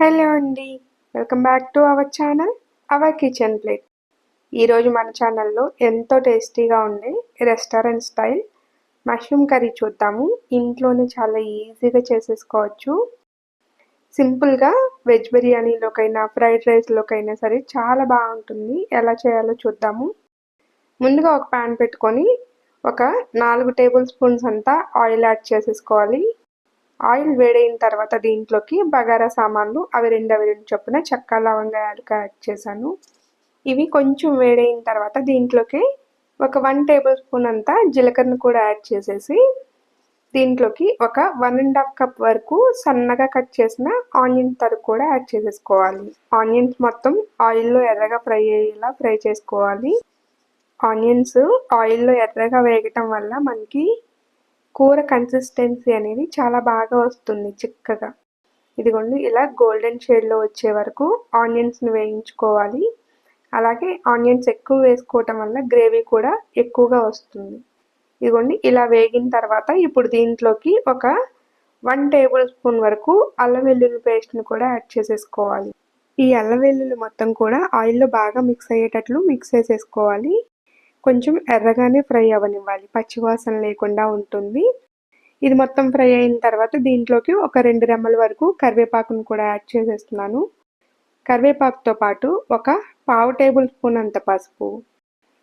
Hello అండి. Welcome back to our channel our kitchen plate. ఈరోజు మన ఛానల్లో ఎంతో టేస్టీగా ఉండే రెస్టారెంట్ స్టైల్ మష్రూమ్ కర్రీ చూద్దాము. ఇంట్లోనే చాలా ఈజీగా చేసేసుకోవచ్చు. సింపుల్గా వెజ్ బిర్యానీలోకైనా ఫ్రైడ్ రైస్లోకైనా సరే చాలా బాగుంటుంది. ఎలా చేయాలో చూద్దాము. ముందుగా ఒక ప్యాన్ పెట్టుకొని ఒక నాలుగు టేబుల్ స్పూన్స్ అంతా ఆయిల్ యాడ్ చేసేసుకోవాలి. ఆయిల్ వేడైన తర్వాత దీంట్లోకి బగారా సామాన్లు అవి రెండు అవి రెండు చొప్పున చెక్క లవంగా యాడ్ చేశాను. ఇవి కొంచెం వేడైన తర్వాత దీంట్లోకి ఒక వన్ టేబుల్ స్పూన్ అంతా జీలకర్రను కూడా యాడ్ చేసేసి దీంట్లోకి ఒక వన్ అండ్ హాఫ్ కప్ వరకు సన్నగా కట్ చేసిన ఆనియన్ తరుగు కూడా యాడ్ చేసేసుకోవాలి. ఆనియన్స్ మొత్తం ఆయిల్లో ఎర్రగా ఫ్రై అయ్యేలా ఫ్రై చేసుకోవాలి. ఆనియన్స్ ఆయిల్లో ఎర్రగా వేగటం వల్ల మనకి కూర కన్సిస్టెన్సీ అనేది చాలా బాగా వస్తుంది చిక్కగా. ఇదిగోండి ఇలా గోల్డెన్ షేడ్లో వచ్చే వరకు ఆనియన్స్ని వేయించుకోవాలి. అలాగే ఆనియన్స్ ఎక్కువ వేసుకోవటం వల్ల గ్రేవీ కూడా ఎక్కువగా వస్తుంది. ఇదిగోండి ఇలా వేగిన తర్వాత ఇప్పుడు దీంట్లోకి ఒక వన్ టేబుల్ స్పూన్ వరకు అల్లం వెల్లుల్లి పేస్ట్ని కూడా యాడ్ చేసేసుకోవాలి. ఈ అల్లం వెల్లుల్లి మొత్తం కూడా ఆయిల్లో బాగా మిక్స్ అయ్యేటట్లు మిక్స్ చేసేసుకోవాలి. కొంచెం ఎర్రగానే ఫ్రై అవ్వనివ్వాలి. పచ్చివాసన లేకుండా ఉంటుంది. ఇది మొత్తం ఫ్రై అయిన తర్వాత దీంట్లోకి ఒక రెండు రెమ్మల వరకు కరివేపాకును కూడా యాడ్ చేసేస్తున్నాను. కరివేపాకుతో పాటు ఒక పావు టేబుల్ స్పూన్ అంత పసుపు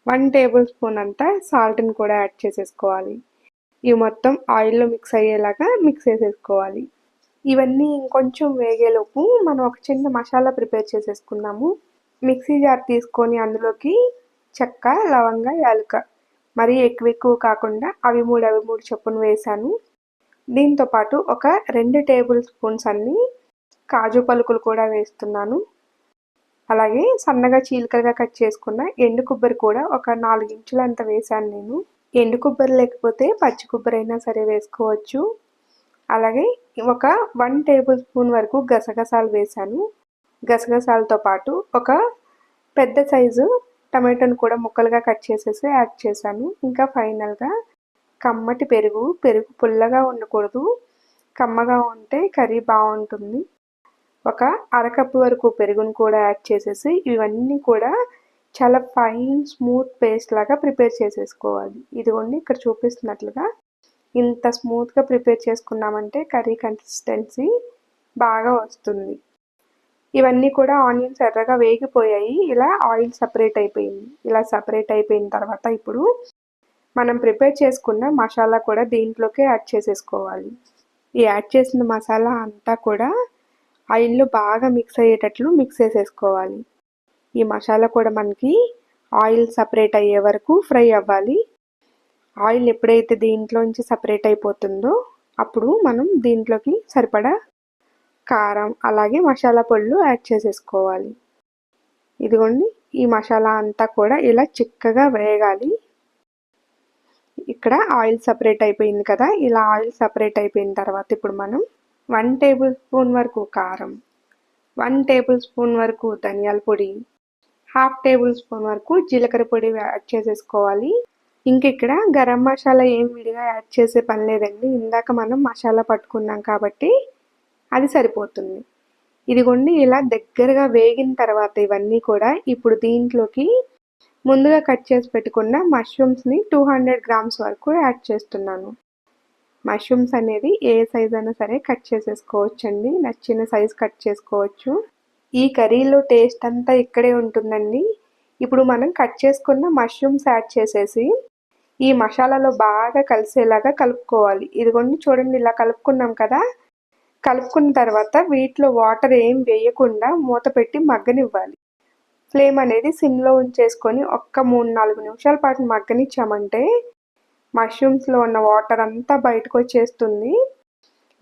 వన్ టేబుల్ స్పూన్ అంత సాల్ట్ని కూడా యాడ్ చేసేసుకోవాలి. ఇవి మొత్తం ఆయిల్లో మిక్స్ అయ్యేలాగా మిక్స్ చేసేసుకోవాలి. ఇవన్నీ ఇంకొంచెం వేగేలోపు మనం ఒక చిన్న మసాలా ప్రిపేర్ చేసేసుకుందాము. మిక్సీ జార్ తీసుకొని అందులోకి చెక్క లవంగ యాలక. మరీ ఎక్కువ ఎక్కువ కాకుండా అవి మూడు అవి మూడు చొప్పున వేశాను. దీంతోపాటు ఒక రెండు టేబుల్ స్పూన్స్ అన్ని కాజు పలుకులు కూడా వేస్తున్నాను. అలాగే సన్నగా చీలికలుగా కట్ చేసుకున్న ఎండు కొబ్బరి కూడా ఒక నాలుగు అంత వేశాను నేను. ఎండు కొబ్బరి లేకపోతే పచ్చి కొబ్బరి అయినా సరే వేసుకోవచ్చు. అలాగే ఒక వన్ టేబుల్ స్పూన్ వరకు గసగసాలు వేశాను. గసగసాలతో పాటు ఒక పెద్ద సైజు టమాటోని కూడా ముక్కలుగా కట్ చేసేసి యాడ్ చేశాను. ఇంకా ఫైనల్గా కమ్మటి పెరుగు పెరుగు పుల్లగా ఉండకూడదు. కమ్మగా ఉంటే కర్రీ బాగుంటుంది. ఒక అరకప్పు వరకు పెరుగును కూడా యాడ్ చేసేసి ఇవన్నీ కూడా చాలా ఫైన్ స్మూత్ పేస్ట్ లాగా ప్రిపేర్ చేసేసుకోవాలి. ఇదిగోండి ఇక్కడ చూపిస్తున్నట్లుగా ఇంత స్మూత్గా ప్రిపేర్ చేసుకున్నామంటే కర్రీ కన్సిస్టెన్సీ బాగా వస్తుంది. ఇవన్నీ కూడా ఆనియన్స్ ఎర్రగా వేగిపోయాయి. ఇలా ఆయిల్ సపరేట్ అయిపోయింది. ఇలా సపరేట్ అయిపోయిన తర్వాత ఇప్పుడు మనం ప్రిపేర్ చేసుకున్న మసాలా కూడా దీంట్లోకి యాడ్ చేసేసుకోవాలి. ఈ యాడ్ చేసిన మసాలా అంతా కూడా ఆయిల్లో బాగా మిక్స్ అయ్యేటట్లు మిక్స్ చేసేసుకోవాలి. ఈ మసాలా కూడా మనకి ఆయిల్ సపరేట్ అయ్యే వరకు ఫ్రై అవ్వాలి. ఆయిల్ ఎప్పుడైతే దీంట్లోంచి సపరేట్ అయిపోతుందో అప్పుడు మనం దీంట్లోకి సరిపడా కారం అలాగే మసాలా పొళ్ళు యాడ్ చేసేసుకోవాలి. ఇదిగోండి ఈ మసాలా అంతా కూడా ఇలా చిక్కగా వేగాలి. ఇక్కడ ఆయిల్ సపరేట్ అయిపోయింది కదా ఇలా ఆయిల్ సపరేట్ అయిపోయిన తర్వాత ఇప్పుడు మనం వన్ టేబుల్ స్పూన్ వరకు కారం వన్ టేబుల్ స్పూన్ వరకు ధనియాల పొడి హాఫ్ టేబుల్ స్పూన్ వరకు జీలకర్ర పొడి యాడ్ చేసేసుకోవాలి. ఇంకిక్కడ గరం మసాలా ఏం విడిగా యాడ్ చేసే పని లేదండి ఇందాక మనం మసాలా పట్టుకున్నాం కాబట్టి అది సరిపోతుంది. ఇదిగోండి ఇలా దగ్గరగా వేగిన తర్వాత ఇవన్నీ కూడా ఇప్పుడు దీంట్లోకి ముందుగా కట్ చేసి పెట్టుకున్న మష్రూమ్స్ని టూ హండ్రెడ్ గ్రామ్స్ వరకు యాడ్ చేస్తున్నాను. మష్రూమ్స్ అనేది ఏ సైజ్ అయినా సరే కట్ చేసేసుకోవచ్చండి. నచ్చిన సైజ్ కట్ చేసుకోవచ్చు. ఈ కర్రీలో టేస్ట్ అంతా ఇక్కడే ఉంటుందండి. ఇప్పుడు మనం కట్ చేసుకున్న మష్రూమ్స్ యాడ్ చేసేసి ఈ మసాలాలో బాగా కలిసేలాగా కలుపుకోవాలి. ఇదిగోండి చూడండి ఇలా కలుపుకున్నాం కదా. కలుపుకున్న తర్వాత వీటిలో వాటర్ ఏం వేయకుండా మూత పెట్టి మగ్గనివ్వాలి. ఫ్లేమ్ అనేది సిమ్లో ఉంచేసుకొని ఒక్క మూడు నాలుగు నిమిషాల పాటు మగ్గనిచ్చామంటే మష్రూమ్స్లో ఉన్న వాటర్ అంతా బయటకు వచ్చేస్తుంది.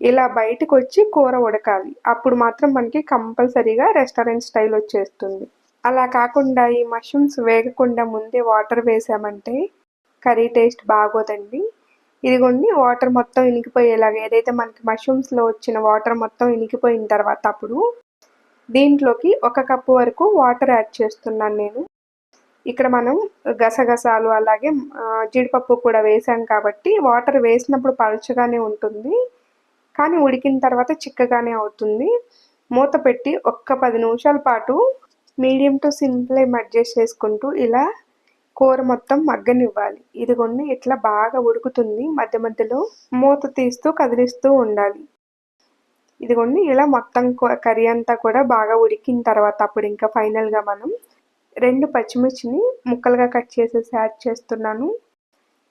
ఇలా బయటకు వచ్చి కూర ఉడకాలి. అప్పుడు మాత్రం మనకి కంపల్సరీగా రెస్టారెంట్ స్టైల్ వచ్చేస్తుంది. అలా కాకుండా ఈ మష్రూమ్స్ వేగకుండా ముందే వాటర్ వేసామంటే కర్రీ టేస్ట్ బాగోదండి. ఇదిగోండి వాటర్ మొత్తం ఇనికిపోయేలాగా ఏదైతే మనకి మష్రూమ్స్లో వచ్చిన వాటర్ మొత్తం ఇనికిపోయిన తర్వాత అప్పుడు దీంట్లోకి ఒక కప్పు వరకు వాటర్ యాడ్ చేస్తున్నాను నేను. ఇక్కడ మనం గసగసాలు అలాగే జీడిపప్పు కూడా వేసాం కాబట్టి వాటర్ వేసినప్పుడు పలుచగానే ఉంటుంది. కానీ ఉడికిన తర్వాత చిక్కగానే అవుతుంది. మూత పెట్టి ఒక్క పది నిమిషాల పాటు medium to sim flame adjust చేసుకుంటూ ఇలా కూర మొత్తం మగ్గనివ్వాలి. ఇదిగోండి ఇట్లా బాగా ఉడుకుతుంది. మధ్య మధ్యలో మూత తీస్తూ కదిలిస్తూ ఉండాలి. ఇదిగోండి ఇలా మొత్తం కర్రీ అంతా కూడా బాగా ఉడికిన తర్వాత అప్పుడు ఇంకా ఫైనల్గా మనం రెండు పచ్చిమిర్చిని ముక్కలుగా కట్ చేసేసి యాడ్ చేస్తున్నాను.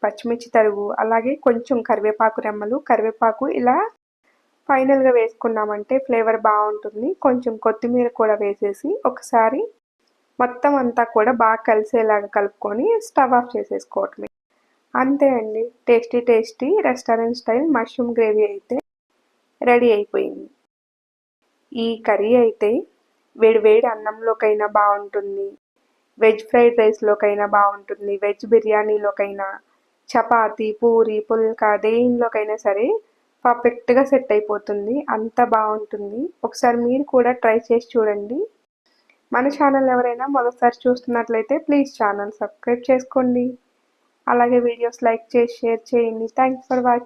పచ్చిమిర్చి తరుగు అలాగే కొంచెం కరివేపాకు రెమ్మలు. కరివేపాకు ఇలా ఫైనల్గా వేసుకున్నామంటే ఫ్లేవర్ బాగుంటుంది. కొంచెం కొత్తిమీర కూడా వేసేసి ఒకసారి మొత్తం అంతా కూడా బాగా కలిసేలాగా కలుపుకొని స్టవ్ ఆఫ్ చేసేసుకోవటమే. అంతే అండి. Tasty tasty restaurant style mushroom gravy అయితే రెడీ అయిపోయింది. ఈ కర్రీ అయితే వేడి వేడి అన్నంలోకైనా బాగుంటుంది. వెజ్ ఫ్రైడ్ రైస్లోకైనా బాగుంటుంది. వెజ్ బిర్యానీలోకైనా చపాతి పూరి పుల్కా దేనిలోకైనా సరే పర్ఫెక్ట్గా సెట్ అయిపోతుంది. అంత బాగుంటుంది. ఒకసారి మీరు కూడా ట్రై చేసి చూడండి. మన ఛానల్ ఎవరైనా మొదటిసారి చూస్తున్నట్లయితే ప్లీజ్ ఛానల్ సబ్స్క్రైబ్ చేసుకోండి. అలాగే వీడియోస్ లైక్ చేసి షేర్ చేయండి. Thanks for watching